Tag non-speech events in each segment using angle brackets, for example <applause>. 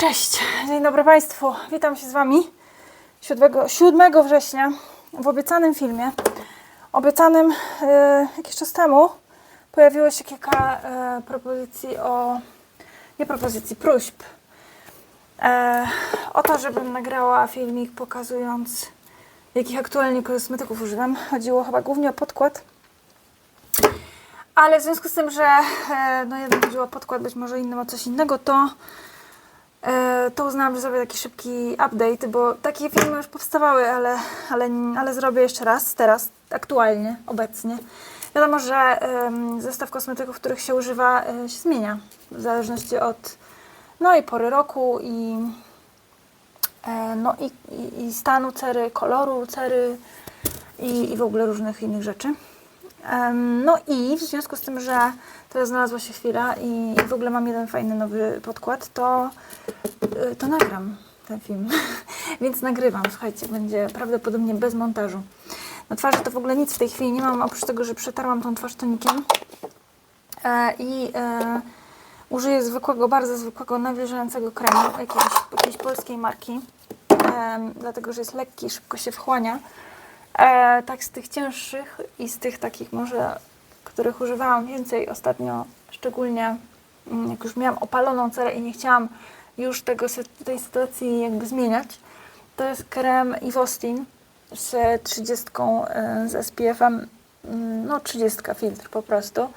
Cześć, dzień dobry Państwu. Witam się z Wami 7, 7 września w obiecanym filmie. Obiecanym e, jakiś czas temu pojawiło się kilka e, propozycji o, nie propozycji, próśb e, o to, żebym nagrała filmik pokazując jakich aktualnie kosmetyków używam. Chodziło chyba głównie o podkład. Ale w związku z tym, że no jeden chodziło o podkład, być może innym o coś innego, to to uznałam, że zrobię taki szybki update, bo takie filmy już powstawały, ale, ale, ale zrobię jeszcze raz, teraz, aktualnie, obecnie. Wiadomo, że zestaw kosmetyków, których się używa, e, się zmienia w zależności od no i pory roku i, e, no i, i, i stanu cery, koloru cery i, i w ogóle różnych innych rzeczy. No i w związku z tym, że teraz znalazła się chwila i w ogóle mam jeden fajny nowy podkład, to, y, to nagram ten film. <laughs> Więc nagrywam, słuchajcie, będzie prawdopodobnie bez montażu. Na twarzy to w ogóle nic w tej chwili nie mam, oprócz tego, że przetarłam tą twarz tonikiem e, i e, użyję zwykłego, bardzo zwykłego, nawilżającego kremu jakiejś, jakiejś polskiej marki, dlatego, że jest lekki, szybko się wchłania. E, tak z tych cięższych i z tych takich może, których używałam więcej ostatnio, szczególnie mm, jak już miałam opaloną cerę i nie chciałam już tego, tej sytuacji jakby zmieniać, to jest krem Ivostin z 30 e, z SPF-em, mm, no 30 filtr po prostu.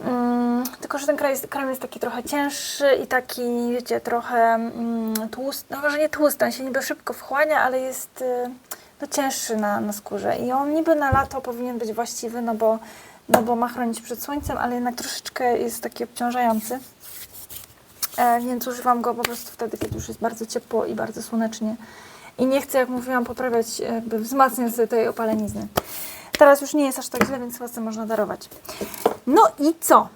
Mm, tylko, że ten krem jest, krem jest taki trochę cięższy i taki, wiecie, trochę mm, tłusty, no może nie tłusty, on się niby szybko wchłania, ale jest y, no, cięższy na, na skórze i on niby na lato powinien być właściwy, no bo, no bo ma chronić przed słońcem, ale jednak troszeczkę jest taki obciążający. E, więc używam go po prostu wtedy, kiedy już jest bardzo ciepło i bardzo słonecznie. I nie chcę, jak mówiłam, poprawiać, jakby wzmacniać sobie tej opalenizny. Teraz już nie jest aż tak źle, więc chyba można darować. No i co?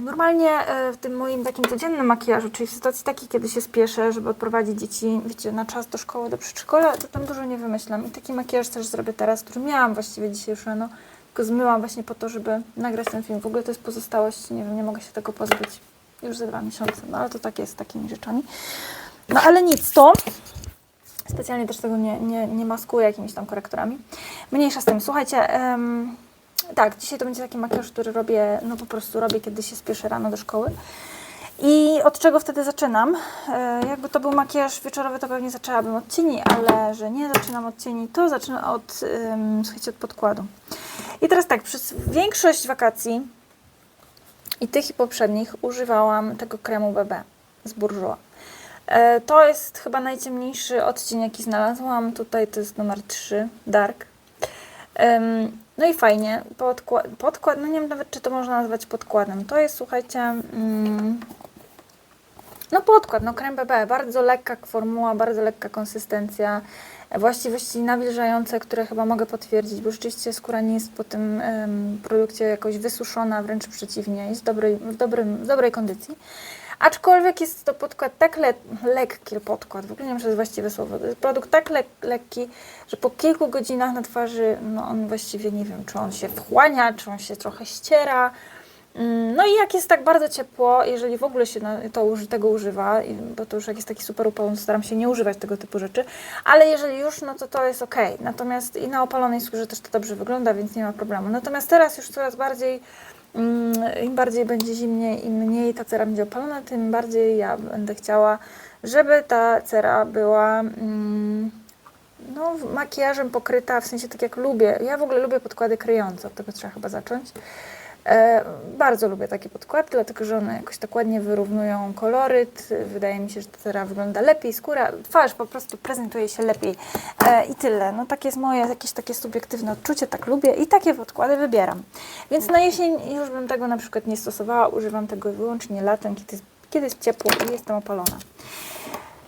Normalnie e, w tym moim takim codziennym makijażu, czyli w sytuacji takiej, kiedy się spieszę, żeby odprowadzić dzieci, wiecie, na czas do szkoły, do przedszkola, to tam dużo nie wymyślam. I taki makijaż też zrobię teraz, który miałam właściwie dzisiaj już rano, tylko zmyłam właśnie po to, żeby nagrać ten film. W ogóle to jest pozostałość, nie wiem, nie mogę się tego pozbyć już za dwa miesiące, no ale to tak jest z takimi rzeczami. No ale nic, to specjalnie też tego nie, nie, nie maskuję jakimiś tam korektorami. Mniejsza z tym. Słuchajcie, em, tak, dzisiaj to będzie taki makijaż, który robię, no po prostu robię, kiedy się spieszę rano do szkoły. I od czego wtedy zaczynam? E, jakby to był makijaż wieczorowy, to pewnie zaczęłabym od cieni, ale że nie zaczynam od cieni, to zaczynam od, em, słuchajcie, od podkładu. I teraz tak, przez większość wakacji i tych i poprzednich używałam tego kremu BB z Bourjois. E, To jest chyba najciemniejszy odcień, jaki znalazłam. Tutaj to jest numer 3, Dark. No i fajnie, podkład, podkład, no nie wiem nawet, czy to można nazwać podkładem. To jest, słuchajcie, mm, no podkład, no krem BB, bardzo lekka formuła, bardzo lekka konsystencja, właściwości nawilżające, które chyba mogę potwierdzić, bo rzeczywiście skóra nie jest po tym em, produkcie jakoś wysuszona, wręcz przeciwnie, jest w w dobrym, w dobrej kondycji. Aczkolwiek jest to podkład tak le lekki, podkład, w ogóle nie wiem, czy jest właściwe słowo, to jest produkt tak le lekki, że po kilku godzinach na twarzy, no on właściwie nie wiem, czy on się wchłania, czy on się trochę ściera. Mm, No i jak jest tak bardzo ciepło, jeżeli w ogóle się to, tego używa, bo to już jak jest taki super upał, staram się nie używać tego typu rzeczy, ale jeżeli już, no to to jest ok. Natomiast i na opalonej skórze też to dobrze wygląda, więc nie ma problemu. Natomiast teraz już coraz bardziej, im bardziej będzie zimniej, im mniej ta cera będzie opalona, tym bardziej ja będę chciała, żeby ta cera była mm, no, makijażem pokryta, w sensie tak jak lubię. Ja w ogóle lubię podkłady kryjące, od tego trzeba chyba zacząć. E, bardzo lubię takie podkłady, dlatego że one jakoś tak ładnie wyrównują koloryt. Wydaje mi się, że cera wygląda lepiej, skóra, twarz po prostu prezentuje się lepiej. E, I tyle. No takie jest moje jakieś takie subiektywne odczucie, tak lubię i takie podkłady wybieram. Więc na jesień już bym tego na przykład nie stosowała, używam tego wyłącznie latem, kiedy jest, kiedy jest ciepło i jestem opalona.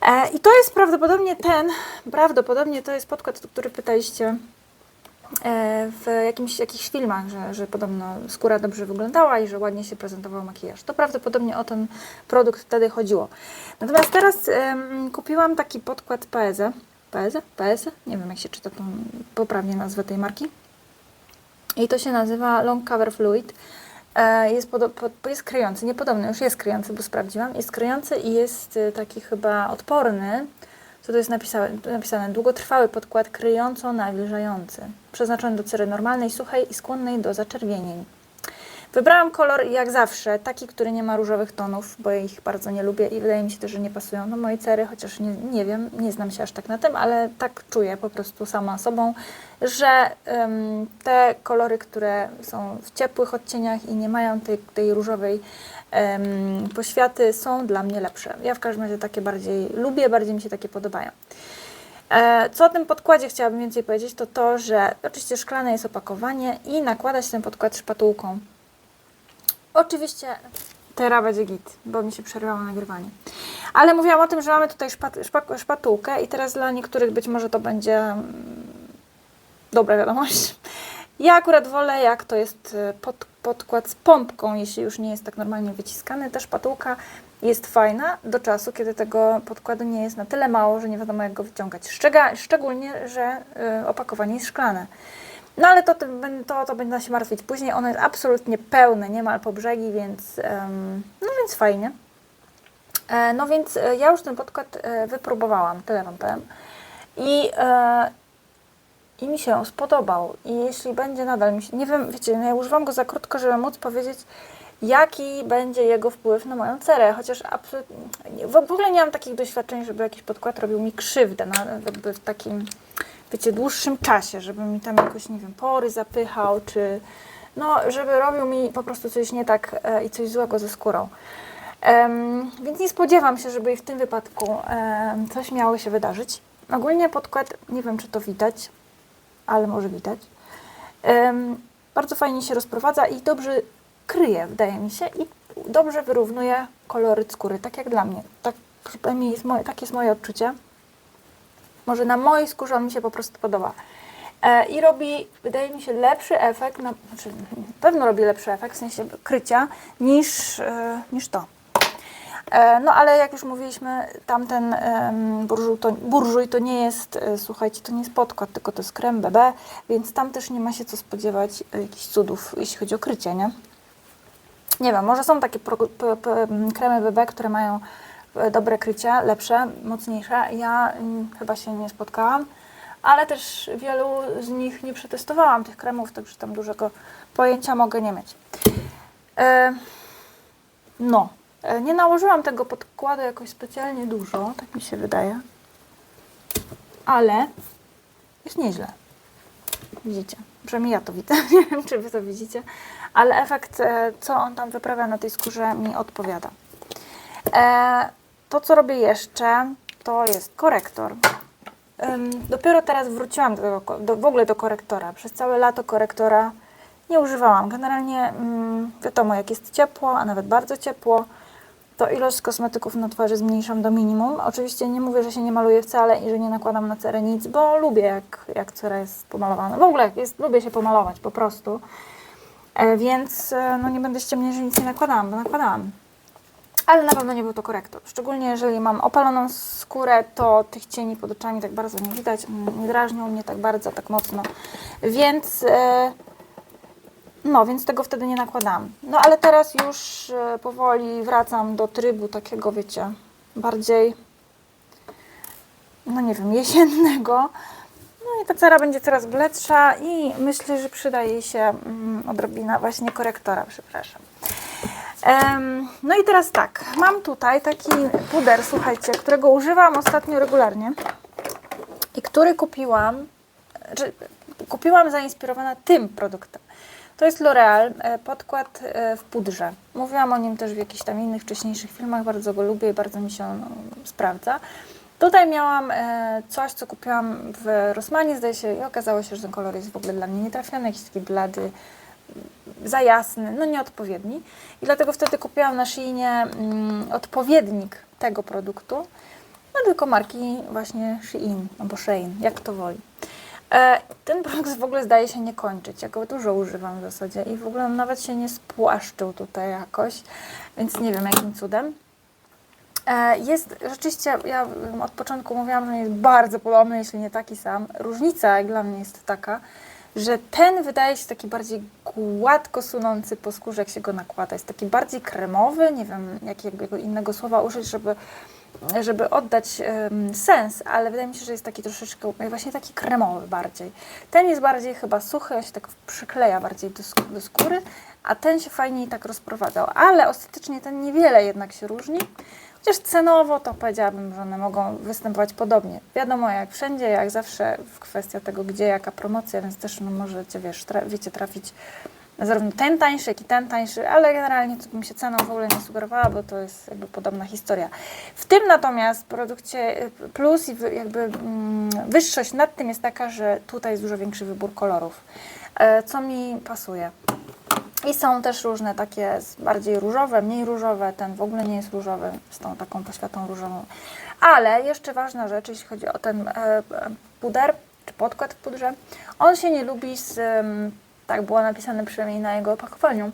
E, I to jest prawdopodobnie ten, prawdopodobnie to jest podkład, o który pytaliście w jakimś, jakichś filmach, że, że podobno skóra dobrze wyglądała i że ładnie się prezentował makijaż. To prawdopodobnie o ten produkt wtedy chodziło. Natomiast teraz kupiłam taki podkład Paeze. Paeze? Paeze? Nie wiem jak się czyta tą poprawnie nazwę tej marki. I to się nazywa Long Cover Fluid. E, Jest, podo- po- jest kryjący, niepodobny, już jest kryjący, bo sprawdziłam. Jest kryjący i jest y, taki chyba odporny. Co to jest napisane? napisane? Długotrwały podkład kryjąco-nawilżający. Przeznaczony do cery normalnej, suchej i skłonnej do zaczerwienień. Wybrałam kolor jak zawsze, taki, który nie ma różowych tonów, bo ja ich bardzo nie lubię i wydaje mi się też, że nie pasują do mojej cery, chociaż nie, nie wiem, nie znam się aż tak na tym, ale tak czuję po prostu sama sobą, że em, te kolory, które są w ciepłych odcieniach i nie mają tej, tej różowej poświaty, są dla mnie lepsze. Ja w każdym razie takie bardziej lubię, bardziej mi się takie podobają. E, Co o tym podkładzie chciałabym więcej powiedzieć, to to, że oczywiście szklane jest opakowanie i nakłada się ten podkład szpatułką. Oczywiście teraz będzie git, bo mi się przerwało nagrywanie. Ale mówiłam o tym, że mamy tutaj szpat, szpatułkę i teraz dla niektórych być może to będzie mm, dobra wiadomość. Ja akurat wolę, jak to jest e, pod, podkład z pompką, jeśli już nie jest tak normalnie wyciskany. Ta szpatułka jest fajna do czasu, kiedy tego podkładu nie jest na tyle mało, że nie wiadomo jak go wyciągać. Szczega, szczególnie, że y, opakowanie jest szklane. No ale to, to, to będę się martwić później. Ono jest absolutnie pełne, niemal po brzegi, więc, no więc fajnie. E, no więc e, ja już ten podkład e, wypróbowałam, tyle Wam powiem. I, e, I mi się spodobał. I jeśli będzie nadal mi się, nie wiem, wiecie, no ja używam go za krótko, żeby móc powiedzieć, jaki będzie jego wpływ na moją cerę, chociaż w ogóle nie mam takich doświadczeń, żeby jakiś podkład robił mi krzywdę, na, jakby w takim, wiecie, dłuższym czasie, żeby mi tam jakoś, nie wiem, pory zapychał, czy no, żeby robił mi po prostu coś nie tak e, i coś złego ze skórą. Em, więc nie spodziewam się, żeby w tym wypadku em, coś miało się wydarzyć. Ogólnie podkład, nie wiem czy to widać, ale może widać. Bardzo fajnie się rozprowadza i dobrze kryje, wydaje mi się, i dobrze wyrównuje koloryt skóry, tak jak dla mnie. Tak, przynajmniej jest moje, takie jest moje odczucie. Może na mojej skórze on mi się po prostu podoba. E, I robi, wydaje mi się, lepszy efekt, na, znaczy, na pewno robi lepszy efekt w sensie krycia niż, e, niż to. E, No ale jak już mówiliśmy, tamten burżuj to, burżuj to nie jest, e, słuchajcie, to nie jest podkład, tylko to jest krem BB, więc tam też nie ma się co spodziewać e, jakichś cudów, jeśli chodzi o krycie, nie? Nie wiem, może są takie kremy BB, które mają dobre krycie, lepsze, mocniejsze. Ja mm, chyba się nie spotkałam, ale też wielu z nich nie przetestowałam tych kremów, także tam dużego pojęcia mogę nie mieć. No, nie nałożyłam tego podkładu jakoś specjalnie dużo, tak mi się wydaje. Ale jest nieźle. Widzicie? Przynajmniej ja to widzę. <laughs> Nie wiem, czy wy to widzicie. Ale efekt, e, co on tam wyprawia na tej skórze, mi odpowiada. E, to, co robię jeszcze, to jest korektor. Dopiero teraz wróciłam do, do, w ogóle do korektora. Przez całe lato korektora nie używałam. Generalnie mm, wiadomo, jak jest ciepło, a nawet bardzo ciepło, to ilość kosmetyków na twarzy zmniejszam do minimum. Oczywiście nie mówię, że się nie maluję wcale i że nie nakładam na cerę nic, bo lubię, jak, jak cera jest pomalowana. W ogóle jest, lubię się pomalować po prostu. E, więc e, no nie będę ściemniać, że nic nie nakładałam, bo nakładałam. Ale na pewno nie był to korektor. Szczególnie jeżeli mam opaloną skórę, to tych cieni pod oczami tak bardzo nie widać. Nie drażnią mnie tak bardzo, tak mocno. Więc e, no, więc tego wtedy nie nakładałam. No ale teraz już e, powoli wracam do trybu takiego, wiecie, bardziej no nie wiem, jesiennego. No i ta cera będzie coraz bledsza i myślę, że przyda jej się mm, odrobina właśnie korektora, przepraszam. No i teraz tak, mam tutaj taki puder, słuchajcie, którego używam ostatnio regularnie i który kupiłam, czy kupiłam zainspirowana tym produktem. To jest L'Oreal, e, podkład e, w pudrze. Mówiłam o nim też w jakichś tam innych wcześniejszych filmach, bardzo go lubię i bardzo mi się on um, sprawdza. Tutaj miałam e, coś, co kupiłam w Rossmanie, zdaje się, i okazało się, że ten kolor jest w ogóle dla mnie nietrafiony, jakiś taki blady, za jasny, no nieodpowiedni. I dlatego wtedy kupiłam na Sheinie mm, odpowiednik tego produktu, no tylko marki właśnie Shein albo Shein, jak to woli. E, ten produkt w ogóle zdaje się nie kończyć. Ja go dużo używam w zasadzie i w ogóle on nawet się nie spłaszczył tutaj jakoś, więc nie wiem jakim cudem. E, Jest rzeczywiście, ja od początku mówiłam, że jest bardzo podobny, jeśli nie taki sam. Różnica jak dla mnie jest taka, że ten wydaje się taki bardziej gładko sunący po skórze, jak się go nakłada. Jest taki bardziej kremowy, nie wiem jakiego innego słowa użyć, żeby, żeby oddać em, sens, ale wydaje mi się, że jest taki troszeczkę właśnie taki kremowy bardziej. Ten jest bardziej chyba suchy, on się tak przykleja bardziej do, sk- do skóry, a ten się fajniej tak rozprowadzał, ale ostatecznie ten niewiele jednak się różni. Chociaż cenowo to powiedziałabym, że one mogą występować podobnie. Wiadomo, jak wszędzie, jak zawsze w kwestia tego, gdzie, jaka promocja, więc też no, możecie, wiesz, tra wiecie, trafić zarówno ten tańszy, jak i ten tańszy, ale generalnie to bym się ceną w ogóle nie sugerowała, bo to jest jakby podobna historia. W tym natomiast produkcie y, plus i jakby mm, wyższość nad tym jest taka, że tutaj jest dużo większy wybór kolorów, e, co mi pasuje. I są też różne takie bardziej różowe, mniej różowe. Ten w ogóle nie jest różowy, z tą taką poświatą różową. Ale jeszcze ważna rzecz, jeśli chodzi o ten e, puder, czy podkład w pudrze, on się nie lubi z, em, tak było napisane przynajmniej na jego opakowaniu,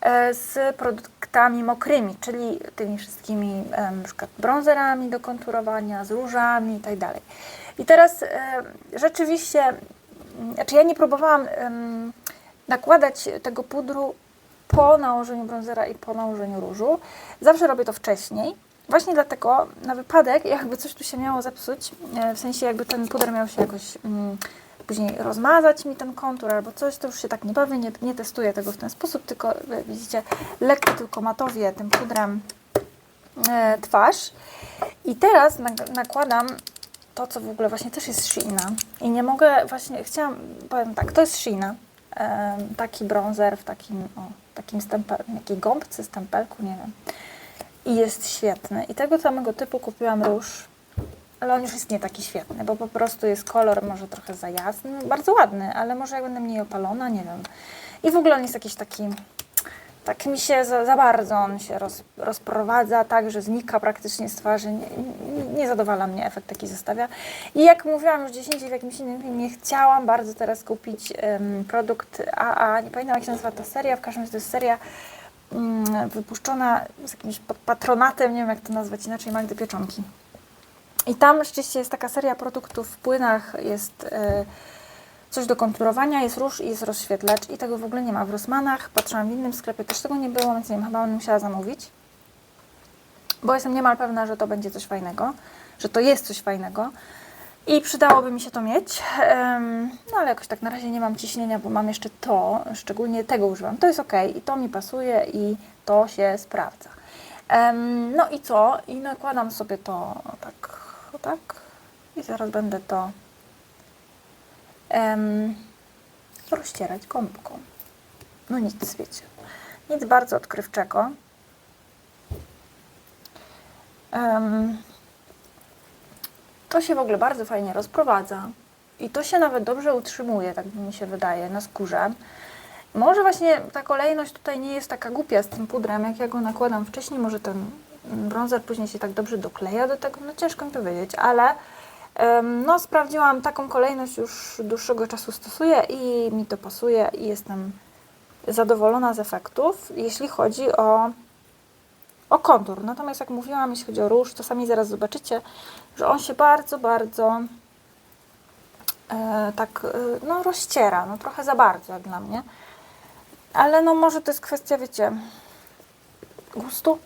e, z produktami mokrymi, czyli tymi wszystkimi em, na przykład bronzerami do konturowania, z różami i tak. I teraz e, rzeczywiście, mm, znaczy ja nie próbowałam nakładać tego pudru po nałożeniu bronzera i po nałożeniu różu. Zawsze robię to wcześniej. Właśnie dlatego, na wypadek, jakby coś tu się miało zepsuć, e, w sensie jakby ten puder miał się jakoś mm, później rozmazać mi ten kontur albo coś, to już się tak nie bawię, nie, nie testuję tego w ten sposób, tylko e, widzicie, lekko tylko matowię tym pudrem e, twarz. I teraz nak- nakładam to, co w ogóle właśnie też jest Sheina. I nie mogę, właśnie chciałam, powiem tak, to jest Sheina. Em, taki bronzer w takim, o, takim stempel, jakiej gąbce, stempelku, nie wiem. I jest świetny. I tego samego typu kupiłam róż, ale on już jest nie taki świetny, bo po prostu jest kolor może trochę za jasny, bardzo ładny, ale może jak będę mniej opalona, nie wiem. I w ogóle on jest jakiś taki, tak mi się za, za bardzo on się roz, rozprowadza, tak, że znika praktycznie z twarzy. Nie, nie, zadowala mnie efekt, taki zostawia. I jak mówiłam już 10 w jakimś innym filmie, chciałam bardzo teraz kupić em, produkt AA, nie pamiętam jak się nazywa ta seria, w każdym razie to jest seria mm, wypuszczona z jakimś patronatem, nie wiem jak to nazwać inaczej, Magdy Pieczonki. I tam rzeczywiście jest taka seria produktów w płynach, jest e, coś do konturowania, jest róż i jest rozświetlacz i tego w ogóle nie ma w Rossmanach. Patrzyłam w innym sklepie, też tego nie było, więc nie wiem, chyba będę musiała zamówić. Bo jestem niemal pewna, że to będzie coś fajnego, że to jest coś fajnego i przydałoby mi się to mieć. No ale jakoś tak na razie nie mam ciśnienia, bo mam jeszcze to, szczególnie tego używam. To jest ok i to mi pasuje i to się sprawdza. No i co? I nakładam sobie to tak, tak i zaraz będę to em, rozcierać gąbką. No nic, wiecie. Nic bardzo odkrywczego. Em, to się w ogóle bardzo fajnie rozprowadza i to się nawet dobrze utrzymuje, tak mi się wydaje, na skórze. Może właśnie ta kolejność tutaj nie jest taka głupia z tym pudrem, jak ja go nakładam wcześniej, może ten bronzer później się tak dobrze dokleja do tego, no ciężko mi powiedzieć, ale no sprawdziłam, taką kolejność już dłuższego czasu stosuję i mi to pasuje i jestem zadowolona z efektów, jeśli chodzi o, o kontur. Natomiast jak mówiłam, jeśli chodzi o róż, to sami zaraz zobaczycie, że on się bardzo, bardzo e, tak e, no, rozciera, no trochę za bardzo jak dla mnie. Ale no może to jest kwestia, wiecie, gustu.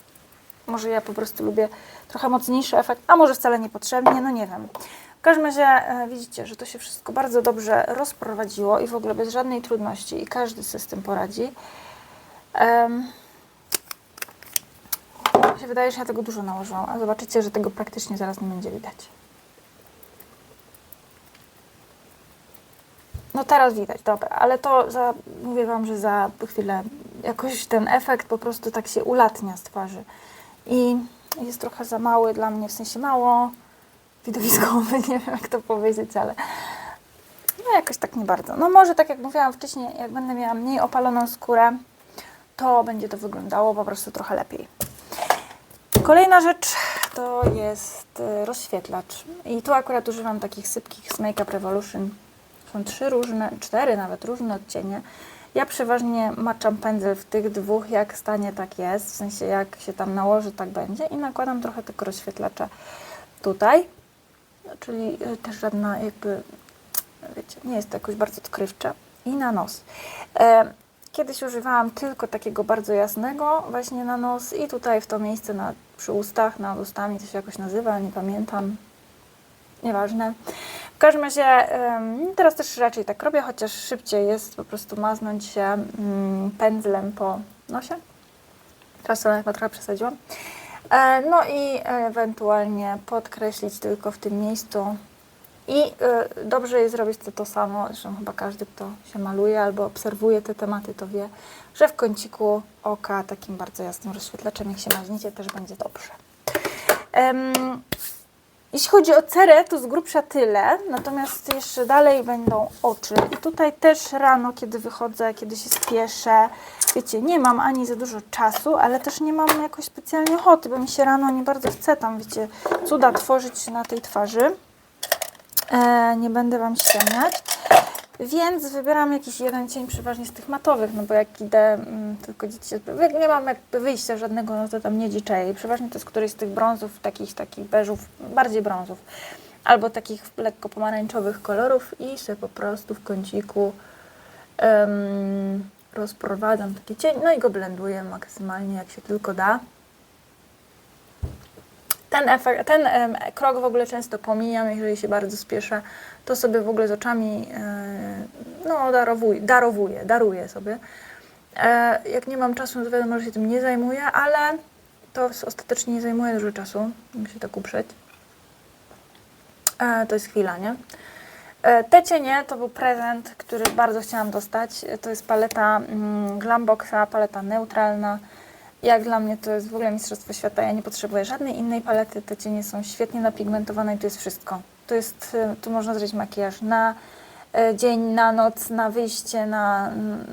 Może ja po prostu lubię trochę mocniejszy efekt, a może wcale niepotrzebnie, no nie wiem. W każdym razie e, widzicie, że to się wszystko bardzo dobrze rozprowadziło i w ogóle bez żadnej trudności i każdy sobie z tym poradzi. Mi się wydaje, że ja tego dużo nałożyłam, a zobaczycie, że tego praktycznie zaraz nie będzie widać. No teraz widać, dobra, ale to za, mówię Wam, że za chwilę jakoś ten efekt po prostu tak się ulatnia z twarzy. I jest trochę za mały dla mnie, w sensie mało widowiskowy, <laughs> nie wiem jak to powiedzieć, ale no jakoś tak nie bardzo. No może tak jak mówiłam wcześniej, jak będę miała mniej opaloną skórę, to będzie to wyglądało po prostu trochę lepiej. Kolejna rzecz to jest e, rozświetlacz. I tu akurat używam takich sypkich z Makeup Revolution. Są trzy różne, cztery nawet różne odcienie. Ja przeważnie maczam pędzel w tych dwóch, jak stanie, tak jest. W sensie jak się tam nałoży, tak będzie. I nakładam trochę tego rozświetlacza tutaj. Czyli e, też żadna jakby wiecie, nie jest to jakoś bardzo odkrywcze. I na nos. E, kiedyś używałam tylko takiego bardzo jasnego właśnie na nos i tutaj w to miejsce na, przy ustach, nad ustami, to się jakoś nazywa, nie pamiętam. Nieważne. Każdym razie teraz też raczej tak robię, chociaż szybciej jest po prostu maznąć się mm, pędzlem po nosie. Teraz to chyba trochę przesadziłam. E, no i ewentualnie podkreślić tylko w tym miejscu. I e, dobrze jest zrobić to, to samo, zresztą chyba każdy, kto się maluje albo obserwuje te tematy, to wie, że w kąciku oka takim bardzo jasnym rozświetlaczem, jak się maźnicie, też będzie dobrze. Em, jeśli chodzi o cerę, to z grubsza tyle, natomiast jeszcze dalej będą oczy. I tutaj też rano, kiedy wychodzę, kiedy się spieszę, wiecie, nie mam ani za dużo czasu, ale też nie mam jakoś specjalnie ochoty, bo mi się rano nie bardzo chce tam, wiecie, cuda tworzyć na tej twarzy. E, nie będę Wam ściemniać. Więc wybieram jakiś jeden cień przeważnie z tych matowych, no bo jak idę mm, tylko dzieci, nie mam jakby wyjścia żadnego, no to tam nie dziczeję. I przeważnie to jest któryś z tych brązów, takich, takich beżów, bardziej brązów. Albo takich lekko pomarańczowych kolorów i sobie po prostu w kąciku em, rozprowadzam taki cień, no i go blenduję maksymalnie jak się tylko da. Ten, efekt, ten krok w ogóle często pomijam, jeżeli się bardzo spieszę, to sobie w ogóle z oczami e, no, darowuję, darowuję, daruję sobie. E, jak nie mam czasu, to wiadomo, że się tym nie zajmuję, ale to ostatecznie nie zajmuje dużo czasu, muszę tak uprzeć. E, to jest chwila, nie? Te cienie to był prezent, który bardzo chciałam dostać. To jest paleta mm, Glamboxa, paleta neutralna. Jak dla mnie to jest w ogóle mistrzostwo świata. Ja nie potrzebuję żadnej innej palety. Te cienie są świetnie napigmentowane i to jest wszystko. To jest, e, tu można zrobić makijaż na e, dzień, na noc, na wyjście, na, mm,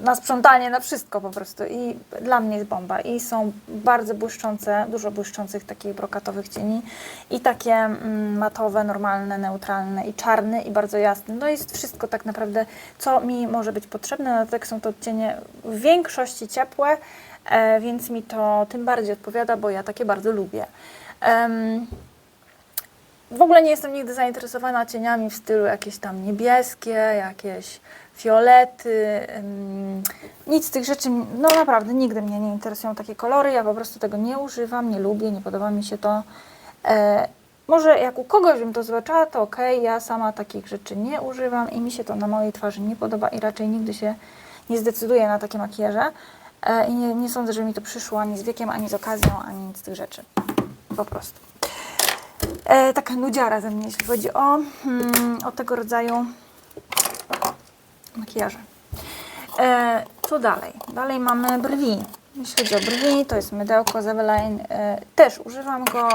na sprzątanie, na wszystko po prostu. I dla mnie jest bomba. I są bardzo błyszczące, dużo błyszczących takich brokatowych cieni. I takie mm, matowe, normalne, neutralne i czarny i bardzo jasny. No jest wszystko tak naprawdę, co mi może być potrzebne. Dodatek są to cienie w większości ciepłe, więc mi to tym bardziej odpowiada, bo ja takie bardzo lubię. W ogóle nie jestem nigdy zainteresowana cieniami w stylu jakieś tam niebieskie, jakieś fiolety, nic z tych rzeczy, no naprawdę nigdy mnie nie interesują takie kolory, ja po prostu tego nie używam, nie lubię, nie podoba mi się to. E, może jak u kogoś bym to zobaczyła, to okej, ja sama takich rzeczy nie używam i mi się to na mojej twarzy nie podoba i raczej nigdy się nie zdecyduję na takie makijaże. E, I nie, nie sądzę, że mi to przyszło ani z wiekiem, ani z okazją, ani nic z tych rzeczy. Po prostu. E, taka nudziara ze mnie, jeśli chodzi o, mm, o tego rodzaju makijaże. E, co dalej? Dalej mamy brwi. Jeśli chodzi o brwi, to jest mydełko z. E, też używam go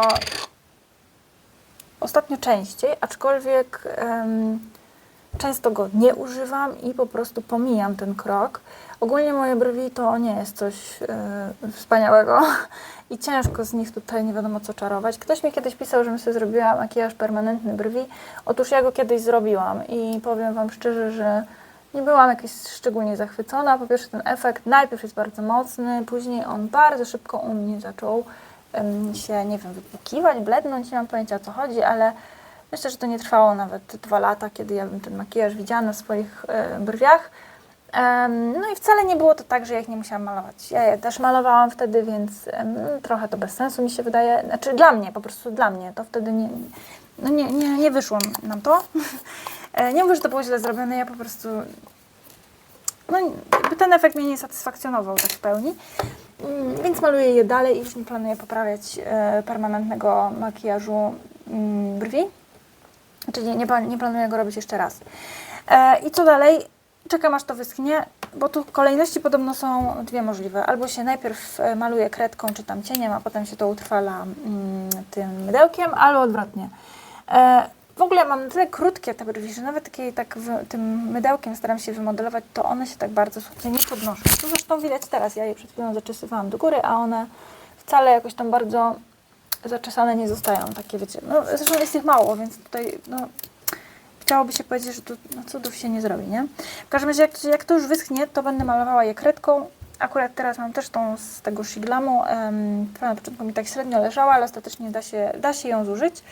ostatnio częściej, aczkolwiek często go nie używam i po prostu pomijam ten krok. Ogólnie moje brwi to nie jest coś e, wspaniałego <laughs> i ciężko z nich tutaj nie wiadomo co czarować. Ktoś mi kiedyś pisał, żebym sobie zrobiła makijaż permanentny brwi. Otóż ja go kiedyś zrobiłam i powiem Wam szczerze, że nie byłam jakoś szczególnie zachwycona. Po pierwsze ten efekt najpierw jest bardzo mocny, później on bardzo szybko u mnie zaczął się, nie wiem, wypłukiwać, blednąć, nie mam pojęcia o co chodzi, ale myślę, że to nie trwało nawet dwa lata, kiedy ja bym ten makijaż widziała na swoich e, brwiach. No i wcale nie było to tak, że ja ich nie musiałam malować. Ja je też malowałam wtedy, więc trochę to bez sensu mi się wydaje. Znaczy dla mnie, po prostu dla mnie. To wtedy nie, no nie, nie, nie wyszło nam to. <laughs> E, Nie mówię, że to było źle zrobione, ja po prostu... No ten efekt mnie nie satysfakcjonował tak w pełni. Mm, Więc maluję je dalej i już nie planuję poprawiać e, permanentnego makijażu mm, brwi. Czyli nie, nie, nie planuję go robić jeszcze raz. E, I co dalej? Czekam aż to wyschnie, bo tu kolejności podobno są dwie możliwe. Albo się najpierw e, maluje kredką czy tam cieniem, a potem się to utrwala mm, tym mydełkiem, albo odwrotnie. E, w ogóle mam tyle krótkie te brwi, że nawet takie, tak w, tym mydełkiem staram się wymodelować, to one się tak bardzo słuchajcie, nie podnoszą. To zresztą widać teraz, ja je przed chwilą zaczesywałam do góry, a one wcale jakoś tam bardzo zaczesane nie zostają, takie wiecie. No, zresztą jest ich mało, więc tutaj no, chciałoby się powiedzieć, że tu no, cudów się nie zrobi, nie? W każdym razie, jak, jak to już wyschnie, to będę malowała je kredką. Akurat teraz mam też tą z tego Shiglamu, um, na początku mi tak średnio leżała, ale ostatecznie da się, da się ją zużyć.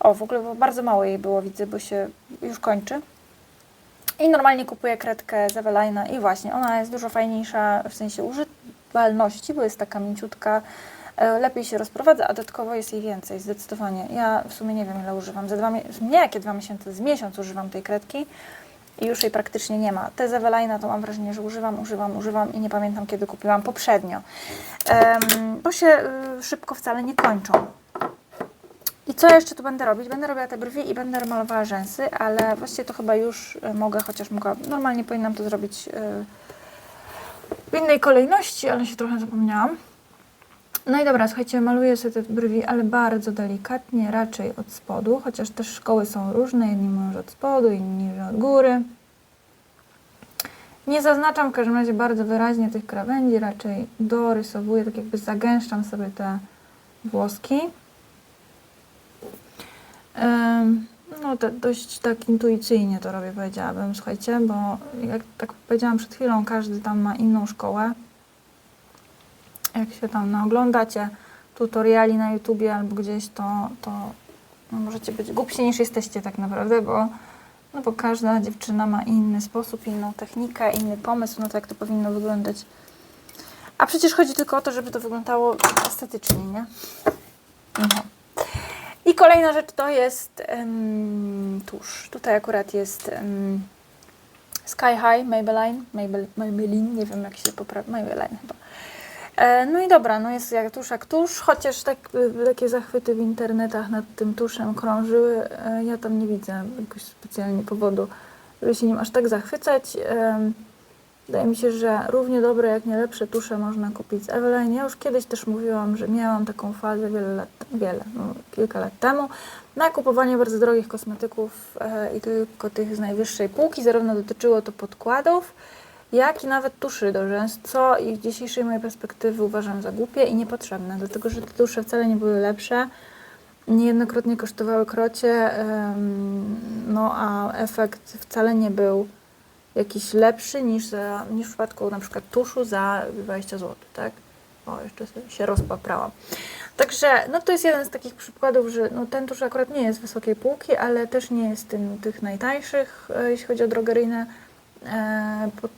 O, w ogóle bardzo mało jej było, widzę, bo się już kończy. I normalnie kupuję kredkę z i właśnie, ona jest dużo fajniejsza w sensie używalności, bo jest taka mięciutka, lepiej się rozprowadza, a dodatkowo jest jej więcej, zdecydowanie. Ja w sumie nie wiem ile używam, za dwa, nie jakie dwa miesiące, z miesiąc używam tej kredki i już jej praktycznie nie ma. Te z to mam wrażenie, że używam, używam, używam i nie pamiętam kiedy kupiłam poprzednio. Em, bo się y, szybko wcale nie kończą. I co jeszcze tu będę robić? Będę robiła te brwi i będę malowała rzęsy, ale właściwie to chyba już y, mogę, chociaż mogła, normalnie powinnam to zrobić y, w innej kolejności, ale się trochę zapomniałam. No i dobra, słuchajcie, maluję sobie te brwi, ale bardzo delikatnie, raczej od spodu, chociaż też szkoły są różne, jedni mówią, że od spodu, inni, że od góry. Nie zaznaczam w każdym razie bardzo wyraźnie tych krawędzi, raczej dorysowuję, tak jakby zagęszczam sobie te włoski. No, to dość tak intuicyjnie to robię, powiedziałabym, słuchajcie, bo jak tak powiedziałam przed chwilą, każdy tam ma inną szkołę. Jak się tam naoglądacie tutoriali na YouTubie albo gdzieś, to, to no, możecie być głupsi niż jesteście tak naprawdę, bo, no, bo każda dziewczyna ma inny sposób, inną technikę, inny pomysł na to, jak to powinno wyglądać. A przecież chodzi tylko o to, żeby to wyglądało estetycznie, nie? Mhm. I kolejna rzecz to jest em, tusz. Tutaj akurat jest em, Sky High Maybelline, Maybel, Maybelline, nie wiem jak się poprawia, Maybelline chyba. E, no i dobra, no jest jak tusz jak tusz, chociaż tak, y, takie zachwyty w internetach nad tym tuszem krążyły. E, ja tam nie widzę jakoś specjalnie powodu, żeby się nim aż tak zachwycać. Wydaje mi się, że równie dobre, jak nie lepsze tusze można kupić z Eveline. Ja już kiedyś też mówiłam, że miałam taką fazę wiele lat, wiele, no, kilka lat temu, na kupowanie bardzo drogich kosmetyków e, i tylko tych z najwyższej półki. Zarówno dotyczyło to podkładów, jak i nawet tuszy do rzęs, co i z dzisiejszej mojej perspektywy uważam za głupie i niepotrzebne, dlatego że te tusze wcale nie były lepsze. Niejednokrotnie kosztowały krocie, no a efekt wcale nie był jakiś lepszy niż, za, niż w przypadku na przykład tuszu za 20 zł, tak? O, jeszcze się rozpaprałam. Także no to jest jeden z takich przykładów, że no, ten tusz akurat nie jest wysokiej półki, ale też nie jest tym, tych najtańszych, e, jeśli chodzi o drogeryjne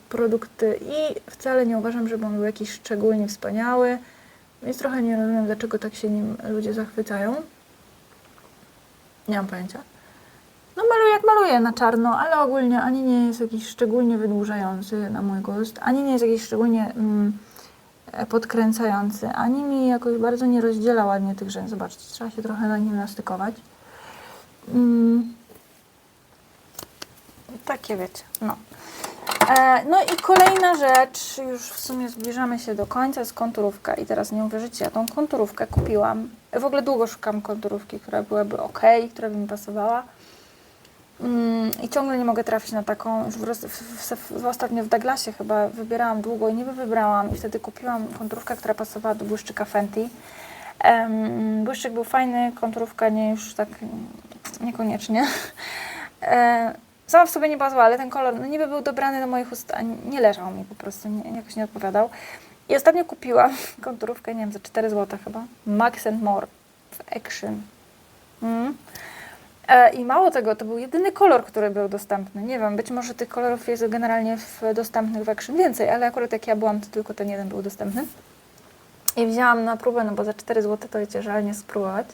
produkty i wcale nie uważam, żeby on był jakiś szczególnie wspaniały, więc trochę nie rozumiem, dlaczego tak się nim ludzie zachwycają. Nie mam pojęcia. No maluję jak maluję na czarno, ale ogólnie ani nie jest jakiś szczególnie wydłużający na mój gust, ani nie jest jakiś szczególnie mm, e, podkręcający, ani mi jakoś bardzo nie rozdziela ładnie tych rzęs. Zobaczcie, trzeba się trochę na nim nastykować. Mm. Takie wiecie, no. E, no i kolejna rzecz, już w sumie zbliżamy się do końca, jest konturówka i teraz nie uwierzycie, ja tą konturówkę kupiłam. W ogóle długo szukam konturówki, która byłaby ok, która by mi pasowała. Mm, I ciągle nie mogę trafić na taką. Już w, w, w, w, ostatnio w Douglasie chyba wybierałam długo i nie wybrałam. I wtedy kupiłam konturówkę, która pasowała do błyszczyka Fenty. Um, błyszczyk był fajny, konturówka nie już tak mm, niekoniecznie. <laughs> E, sama w sobie nie była zła, ale ten kolor no niby był dobrany do moich ust, a nie leżał mi po prostu, nie, jakoś nie odpowiadał. I ostatnio kupiłam <laughs> konturówkę, nie wiem, za 4 zł chyba. Max and More w Action. Mm. E, I mało tego, to był jedyny kolor, który był dostępny. Nie wiem, być może tych kolorów jest generalnie w dostępnych w Action więcej, ale akurat jak ja byłam, to tylko ten jeden był dostępny. I wzięłam na próbę, no bo za 4 zł to wiecie, żal nie spróbować.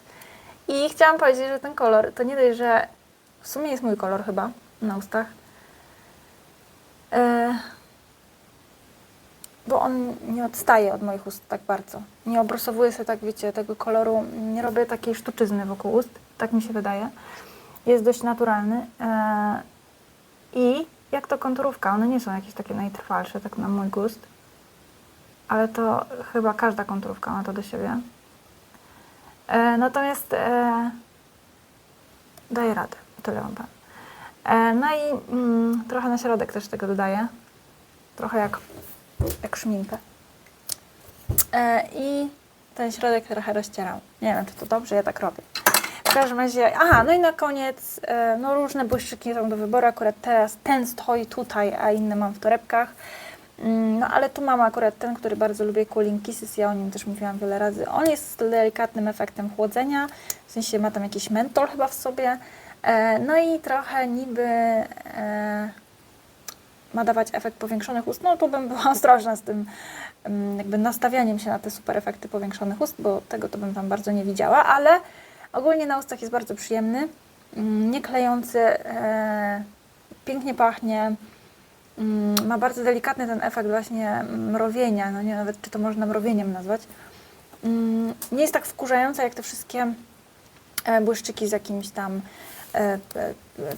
I chciałam powiedzieć, że ten kolor, to nie dość, że w sumie jest mój kolor chyba na ustach. E, bo on nie odstaje od moich ust tak bardzo. Nie obrysowuję sobie tak, wiecie, tego koloru, nie robię takiej sztuczyzny wokół ust, tak mi się wydaje. Jest dość naturalny. E, I jak to konturówka, one nie są jakieś takie najtrwalsze, tak na mój gust. Ale to chyba każda konturówka ma to do siebie. E, natomiast e, daje radę, tyle wam. E, no i mm, trochę na środek też tego dodaję. Trochę jak, jak szminkę. E, I ten środek trochę rozcieram. Nie wiem, czy to dobrze, ja tak robię. W każdym razie, aha, no i na koniec, e, no różne błyszczyki są do wyboru. Akurat teraz ten stoi tutaj, a inne mam w torebkach. Mm, No ale tu mam akurat ten, który bardzo lubię, Cooling Kisses, ja o nim też mówiłam wiele razy. On jest z delikatnym efektem chłodzenia, w sensie ma tam jakiś mentol chyba w sobie. E, No i trochę niby e, ma dawać efekt powiększonych ust. No tu bym była ostrożna z tym mm, jakby nastawianiem się na te super efekty powiększonych ust, bo tego to bym tam bardzo nie widziała, ale ogólnie na ustach jest bardzo przyjemny, mm, nie klejący, e, pięknie pachnie, mm, ma bardzo delikatny ten efekt właśnie mrowienia, no nie nawet czy to można mrowieniem nazwać. Nie jest tak wkurzająca jak te wszystkie błyszczyki z jakimś tam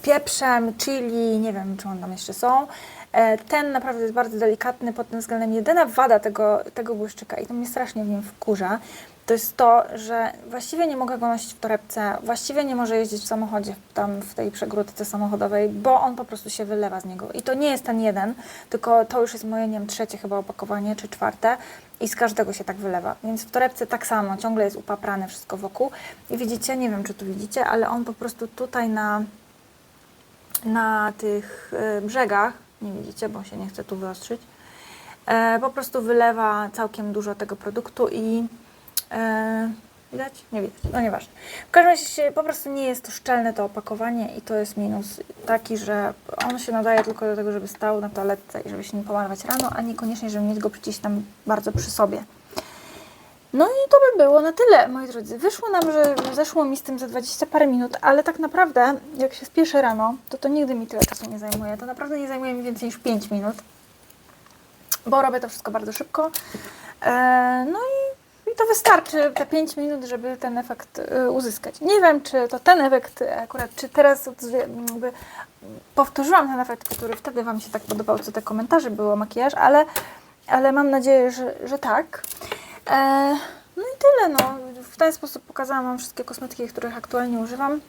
pieprzem, chili, nie wiem czy one tam jeszcze są. E, Ten naprawdę jest bardzo delikatny pod tym względem. Jedyna wada tego, tego błyszczyka i to mnie strasznie w nim wkurza, to jest to, że właściwie nie mogę go nosić w torebce, właściwie nie może jeździć w samochodzie, tam w tej przegródce samochodowej, bo on po prostu się wylewa z niego. I to nie jest ten jeden, tylko to już jest moje, nie wiem, trzecie chyba opakowanie, czy czwarte i z każdego się tak wylewa. Więc w torebce tak samo, ciągle jest upaprane wszystko wokół. I widzicie, nie wiem czy tu widzicie, ale on po prostu tutaj na, na tych y, brzegach, nie widzicie, bo się nie chce tu wyostrzyć, e, po prostu wylewa całkiem dużo tego produktu i e, widać? Nie widać, no nieważne. W każdym razie po prostu nie jest to szczelne to opakowanie i to jest minus taki, że on się nadaje tylko do tego, żeby stał na toaletce i żeby się nim pomalować rano, a niekoniecznie, żeby mieć go gdzieś tam bardzo przy sobie. No i to by było na tyle, moi drodzy. Wyszło nam, że zeszło mi z tym za 20 parę minut, ale tak naprawdę, jak się spieszę rano, to to nigdy mi tyle czasu nie zajmuje. To naprawdę nie zajmuje mi więcej niż 5 minut, bo robię to wszystko bardzo szybko. E, no i to wystarczy, te 5 minut, żeby ten efekt e, uzyskać. Nie wiem, czy to ten efekt akurat, czy teraz powtórzyłam ten efekt, który wtedy Wam się tak podobał, co te komentarze było, makijaż, ale, ale mam nadzieję, że, że tak. E, no i tyle, no. W ten sposób pokazałam Wam wszystkie kosmetyki, których aktualnie używam.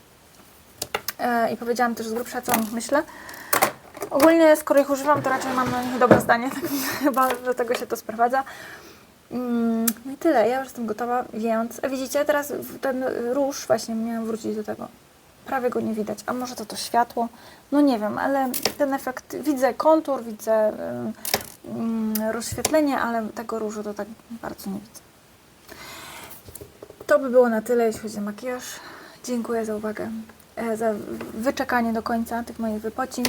E, I powiedziałam też z grubsza, co o nich myślę. Ogólnie, skoro ich używam, to raczej mam na nich dobre zdanie, <laughs> tak chyba do tego się to sprowadza. Mm, tyle, ja już jestem gotowa, więc a widzicie, teraz ten róż, właśnie miałam wrócić do tego. Prawie go nie widać, a może to to światło? No nie wiem, ale ten efekt, widzę kontur, widzę ym, rozświetlenie, ale tego różu to tak bardzo nie widzę. To by było na tyle, jeśli chodzi o makijaż. Dziękuję za uwagę, e, za wyczekanie do końca tych moich wypocin.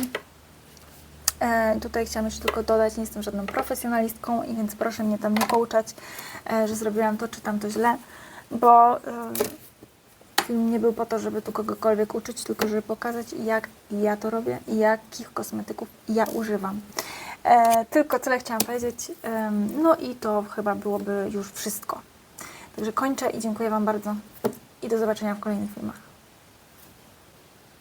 E, tutaj chciałam jeszcze tylko dodać, nie jestem żadną profesjonalistką i więc proszę mnie tam nie pouczać, e, że zrobiłam to czy tamto źle, bo e, film nie był po to, żeby tu kogokolwiek uczyć, tylko żeby pokazać jak ja to robię i jakich kosmetyków ja używam. Tylko tyle chciałam powiedzieć. No i to chyba byłoby już wszystko. Także kończę i dziękuję Wam bardzo i do zobaczenia w kolejnych filmach.